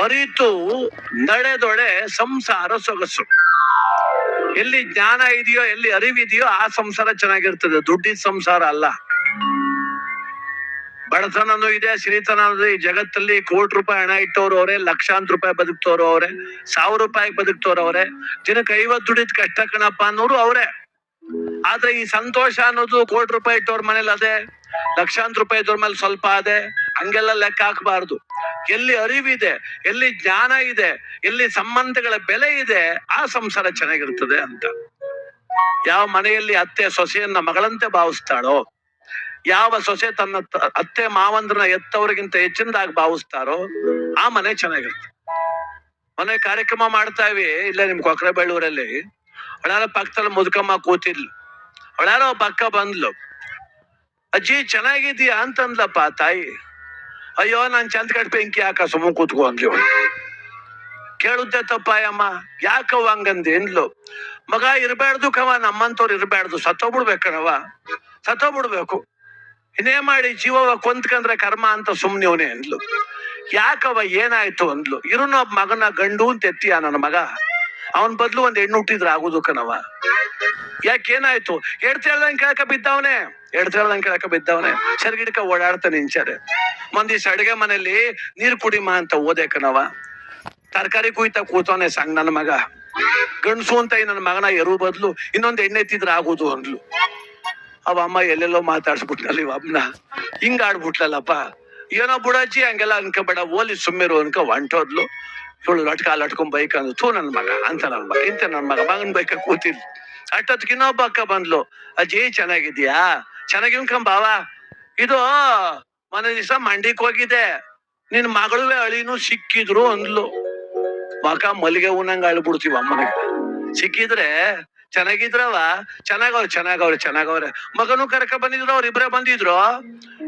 ಅರಿತು ನಡೆದೊಳೆ ಸಂಸಾರ ಸೊಗಸು. ಎಲ್ಲಿ ಜ್ಞಾನ ಇದೆಯೋ, ಎಲ್ಲಿ ಅರಿವಿದೆಯೋ, ಆ ಸಂಸಾರ ಚೆನ್ನಾಗಿರ್ತದೆ. ದುಡ್ಡಿನ ಸಂಸಾರ ಅಲ್ಲ. ಬಡತನನು ಇದೆ ಸಿರಿತನ ಈ ಜಗತ್ತಲ್ಲಿ ಕೋಟಿ ರೂಪಾಯಿ ಹಣ ಇಟ್ಟವ್ರು ಅವರೇ, ಲಕ್ಷಾಂತರ ರೂಪಾಯಿ ಬದುಕ್ತವ್ರು ಅವರೇ, ಸಾವಿರ ರೂಪಾಯಿ ಬದುಕ್ತವ್ರು ಅವರೇ. ದಿನಕ್ಕೆ ಐವತ್ತು ದುಡಿದ ಕಷ್ಟ ಕಣಪ್ಪ ಅನ್ನೋರು ಅವರೇ. ಆದ್ರೆ ಈ ಸಂತೋಷ ಅನ್ನೋದು ಕೋಟಿ ರೂಪಾಯಿ ಇಟ್ಟವ್ರ ಮನೇಲಿ ಅದೇ, ಲಕ್ಷಾಂತರ ರೂಪಾಯಿ ಇದ್ದವ್ರ ಮೇಲೆ ಸ್ವಲ್ಪ ಅದೇ. ಹಂಗೆಲ್ಲ ಲೆಕ್ಕ ಹಾಕಬಾರ್ದು. ಎಲ್ಲಿ ಅರಿವಿದೆ, ಎಲ್ಲಿ ಜ್ಞಾನ ಇದೆ, ಎಲ್ಲಿ ಸಂಬಂಧಗಳ ಬೆಲೆ ಇದೆ, ಆ ಸಂಸಾರ ಚೆನ್ನಾಗಿರ್ತದೆ ಅಂತ. ಯಾವ ಮನೆಯಲ್ಲಿ ಅತ್ತೆ ಸೊಸೆಯನ್ನ ಮಗಳಂತೆ ಭಾವಿಸ್ತಾಳೋ, ಯಾವ ಸೊಸೆ ತನ್ನ ಅತ್ತೆ ಮಾವಂದ್ರನ ಎತ್ತವರಿಗಿಂತ ಹೆಚ್ಚಿನದಾಗಿ ಭಾವಿಸ್ತಾರೋ, ಆ ಮನೆ ಚೆನ್ನಾಗಿರುತ್ತೆ. ಮನೆ ಕಾರ್ಯಕ್ರಮ ಮಾಡ್ತಾ ಇವಿ, ಇಲ್ಲ ನಿಮ್ ಕೊಕ್ರೆ ಬೆಳ್ಳೂರಲ್ಲಿ ಅವಳಾರ ಪಕ್ಕದಲ್ಲಿ ಮುದುಕಮ್ಮ ಕೂತಿದ್ಲು. ಅವಳಾರೋ ಪಕ್ಕ ಬಂದ್ಲು. ಅಜ್ಜಿ, ಚೆನ್ನಾಗಿದೀಯಾ ಅಂತಂದ್ಲಪ್ಪ ತಾಯಿ. ಅಯ್ಯೋ, ನಾನ್ ಚಂದ ಕಟ್ ಬೆಂಕಿ ಯಾಕ ಸುಮ್ಮ ಕೂತ್ಕೊ ಅಂದ್ಲಿ ಅವಳು ಕೇಳುತ್ತೆ ತಪ್ಪಾಯಮ್ಮ ಯಾಕವ್ವ ಹಂಗಂದಿ ಅಂದ್ಲು ಮಗ ಇರ್ಬ್ಯಾಡ್ದು ಕವ, ನಮ್ಮಂತವ್ರು ಇರ್ಬ್ಯಾಡ್ದು. ಸತ್ತೋಗ್ಬಿಡ್ಬೇಕಣವ ಸತ್ತೋಗ್ಬಿಡ್ಬೇಕು. ಇನ್ನೇ ಮಾಡಿ ಜೀವವ ಕೊಂತ್ಕಂದ್ರೆ ಕರ್ಮ ಅಂತ ಸುಮ್ನಿವ್ನೆ ಅಂದ್ಲು ಯಾಕವ ಏನಾಯ್ತು ಅಂದ್ಲು. ಇರುನ ಮಗನ ಗಂಡು ಅಂತ ಎತ್ತಿಯ ನನ್ನ ಮಗ? ಅವನ್ ಬದ್ಲು ಒಂದ್ ಹೆಣ್ಣು ಹುಟ್ಟಿದ್ರ ಆಗುದು ಕಣವ. ಯಾಕೇನಾಯ್ತು ಎಡ್ತೇಳ್ದಂಗ್ ಕೇಳಕ ಬಿದ್ದವನೇ? ಎಡ್ತೇಳ್ದಂಗ್ ಕೇಳಕ ಬಿದ್ದವನೇ? ಸರಿಗಿಡ್ಕ ಓಡಾಡ್ತಾನೆ ಇಂಚಾರೆ ಮಂದಿಸ್ ಸಡ್ಗೆ ಮನೆಯಲ್ಲಿ ನೀರ್ ಕುಡಿಮ ಅಂತ ಓದೆ ಕಣವ ತರಕಾರಿ ಕುಯ್ತಾ ಕೂತವನೆ ಸಂಗ್ ನನ್ನ ಮಗ. ಗಂಡಸು ಅಂತ ನನ್ನ ಮಗನ ಎರು ಬದ್ಲು ಇನ್ನೊಂದು ಎಣ್ಣೆ ತಿದ್ರ ಆಗೋದು ಅಂದ್ಲು. ಅವ ಅಮ್ಮ ಎಲ್ಲೆಲ್ಲೋ ಮಾತಾಡ್ಸ್ಬಿಟ್ನಲ್ಲ ಅಮ್ಮನ. ಹಿಂಗ ಆಡ್ಬಿಟ್ಲಲ್ಲಪ್ಪ. ಏನೋ ಬುಡಜ್ಜಿ ಹಂಗೆಲ್ಲ ಅನ್ಕೋಬೇಡ, ಓಲಿ ಸುಮ್ಮಿರು ಅನ್ಕ ಹೊಂಟೋದ್ಲು. ಇವಳು ಲಟ್ಕ ಲಟ್ಕೊಂಡ್ ಬೈಕ್ ಅಂದ್ರು ಥೂ ನನ್ನ ಮಗ, ಅಂತ ನನ್ನ ಮಗ, ಇಂತ ನನ್ನ ಮಗ, ಮಗನ ಬೈಕ ಕೂತಿದ್ಲು. ಅಷ್ಟೊತ್ತಿಗೆ ಇನ್ನೊಬ್ಬ ಅಕ್ಕ ಬಂದ್ಲು, ಅಜ್ಜಿ ಚೆನ್ನಾಗಿದ್ಯಾ ಚೆನ್ನಾಗಿನ್ಕಂಬ ಬಾವ. ಇದು ಮನೆ ದಿವಸ ಮಂಡಿಕ್ ಹೋಗಿದೆ ನಿನ್ ಮಗಳುವೆ ಅಳಿನೂ ಸಿಕ್ಕಿದ್ರು ಅಂದ್ಲು. ಮಕ ಮಲ್ಲಿಗೆ ಹೂನಂಗ ಅಳ್ಬಿಡ್ತೀವ ಅಮ್ಮನಿಗೆ. ಸಿಕ್ಕಿದ್ರೆ ಚೆನ್ನಾಗಿದ್ರವ ಚೆನ್ನಾಗವ್ರೆ ಚೆನ್ನಾಗವ್ರೆ ಚೆನ್ನಾಗವ್ರೆ. ಮಗನು ಕರ್ಕ ಬಂದಿದ್ರು, ಅವ್ರಿಬ್ರೇ ಬಂದಿದ್ರು.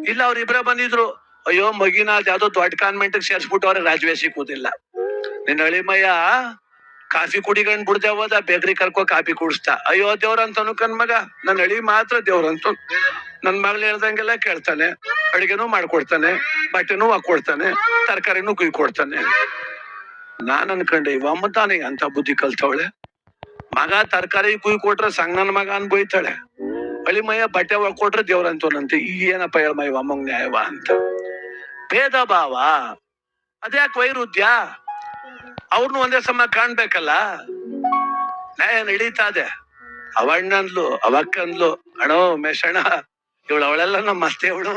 ಇಲ್ಲ, ಅವ್ರಿಬ್ರೆ ಬಂದಿದ್ರು. ಅಯ್ಯೋ, ಮಗಿನ ಯಾವ್ದೋ ದೊಡ್ಡ ಕಾನ್ವೆಂಟ್ ಸೇರ್ಸ್ಬಿಟ್ಟವ್ರೆ ರಾಜವೇಶಿ ಕೂತಿಲ್ಲ. ನಿನ್ನ ಅಳಿಮಯ್ಯ, ಕಾಫಿ ಕುಡಿಗಂಡ್ ಬಿಡ್ದೆ ಹೋದ ಬೇಕ್ರಿ ಕರ್ಕೋ ಕಾಫಿ ಕುಡಿಸ್ತಾ. ಅಯ್ಯೋ ದೇವ್ರಂತ ಅನ್ಕನ್ ಮಗ. ನನ್ನ ಅಳಿ ಮಾತ್ರ ದೇವ್ರಂತ ನನ್ ಮಗಳು ಹೇಳ್ದಂಗೆಲ್ಲ ಕೇಳ್ತಾನೆ. ಅಡಿಗೆನೂ ಮಾಡ್ಕೊಡ್ತಾನೆ ಬಟ್ಟೆನೂ ಹಾಕೊಡ್ತಾನೆ ತರಕಾರಿನೂ ಕುಯ್ ಕೊಡ್ತಾನೆ ನಾನ್ ಅನ್ಕೊಂಡೆ ಇವಮ್ಮತಾನೆ ಅಂತ ಬುದ್ಧಿ ಕಲ್ತವಳೆ. ಮಗ ತರಕಾರಿ ಕುಯ್ ಕೊಟ್ರೆ ಸಂಗ್ ನನ್ ಮಗ ಅನ್ ಅಳಿ ಅಳಿಮಯ್ಯ ಬಟ್ಟೆ ಕೊಟ್ರೆ ದೇವ್ರಂತವನಂತೆ ಈ ಏನಪ್ಪ ಹೇಳಮ್ಮ ಇವಮ್ಮಂಗ್ ನ್ಯಾಯವ? ಅಂತ. ಭೇದ ಭಾವ. ಅದ್ಯಾಕ್ ವೈರುದ್ಯ ಅವ್ರನ್ನು ಒಂದೇ ಸಮ ಕಾಣ್ಬೇಕಲ್ಲ? ನ್ಯಾಯ ನಡೀತಾ ಇದೆ. ಅವಣ್ಣನ್ಲು ಅವಕ್ಕನ್ಲು ಅಣೋ, ಮೇಷಣ ಇವಳು ಅವಳೆಲ್ಲ ನಮ್ಮ ಅತ್ತೆ ಅವಳು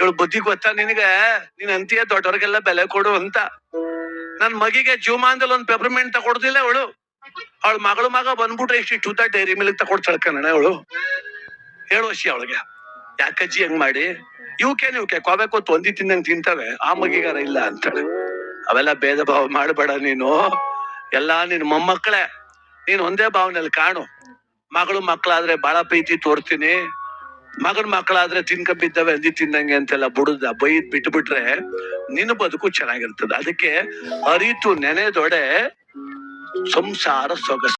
ಇವಳು ಬುದ್ಧಿ ಗೊತ್ತಾ ನಿನಗೆ? ನೀನ್ ಅಂತೀಯ ದೊಡ್ಡವ್ರಿಗೆಲ್ಲ ಬೆಲೆ ಕೊಡು ಅಂತ. ನನ್ ಮಗಿಗೆ ಜೀವಮಾನದಲ್ಲಿ ಒಂದ್ ಪೆಪರ್ಮೆಂಟ್ ತಗೊಡ್ದಿಲ್ಲ ಅವಳು. ಅವಳ ಮಗಳು ಮಗ ಬಂದ್ಬಿಟ್ರೆ ಇಷ್ಟು ಉದ್ದ ಡೈರಿ ಮಿಲ್ಕ್ ತಗೊಡ್ತಾಳ ಕಣ ಅವಳು. ಹೇಳು ವರ್ಷ ಅವಳಿಗೆ. ಯಾಕಜ್ಜಿ ಹೆಂಗ್ ಮಾಡಿ? ಇವಕ್ಕೆ ಇವಕ್ಕೆ ಕೋಬೇಕು ಒಂದಿ ತಿಂದಂಗ್ ತಿಂತಾವೆ. ಆ ಮಗಿಗಾರ ಇಲ್ಲ ಅಂತಾಳೆ. ಅವೆಲ್ಲ ಭೇದ ಭಾವ ಮಾಡಬೇಡ ನೀನು. ಎಲ್ಲಾ ನಿನ್ ಮೊಮ್ಮಕ್ಕಳೇ. ನೀನ್ ಒಂದೇ ಭಾವನೆಯಲ್ಲಿ ಕಾಣು. ಮಗಳು ಮಕ್ಕಳಾದ್ರೆ ಬಹಳ ಪ್ರೀತಿ ತೋರ್ತೀನಿ. ಮಗನ್ ಮಕ್ಕಳಾದ್ರೆ ತಿನ್ಕ ಬಿದ್ದವೆ ಅಂದಿ ತಿಂದಂಗೆ ಅಂತೆಲ್ಲ ಬುಡುದ ಬೈದ್ ಬಿಟ್ಟು ಬಿಟ್ರೆ ನಿನ್ನ ಬದುಕು ಚೆನ್ನಾಗಿರ್ತದೆ. ಅದಕ್ಕೆ ಅರಿತು ನೆನೆದೊಡೆ ಸಂಸಾರ ಸೊಗಸು.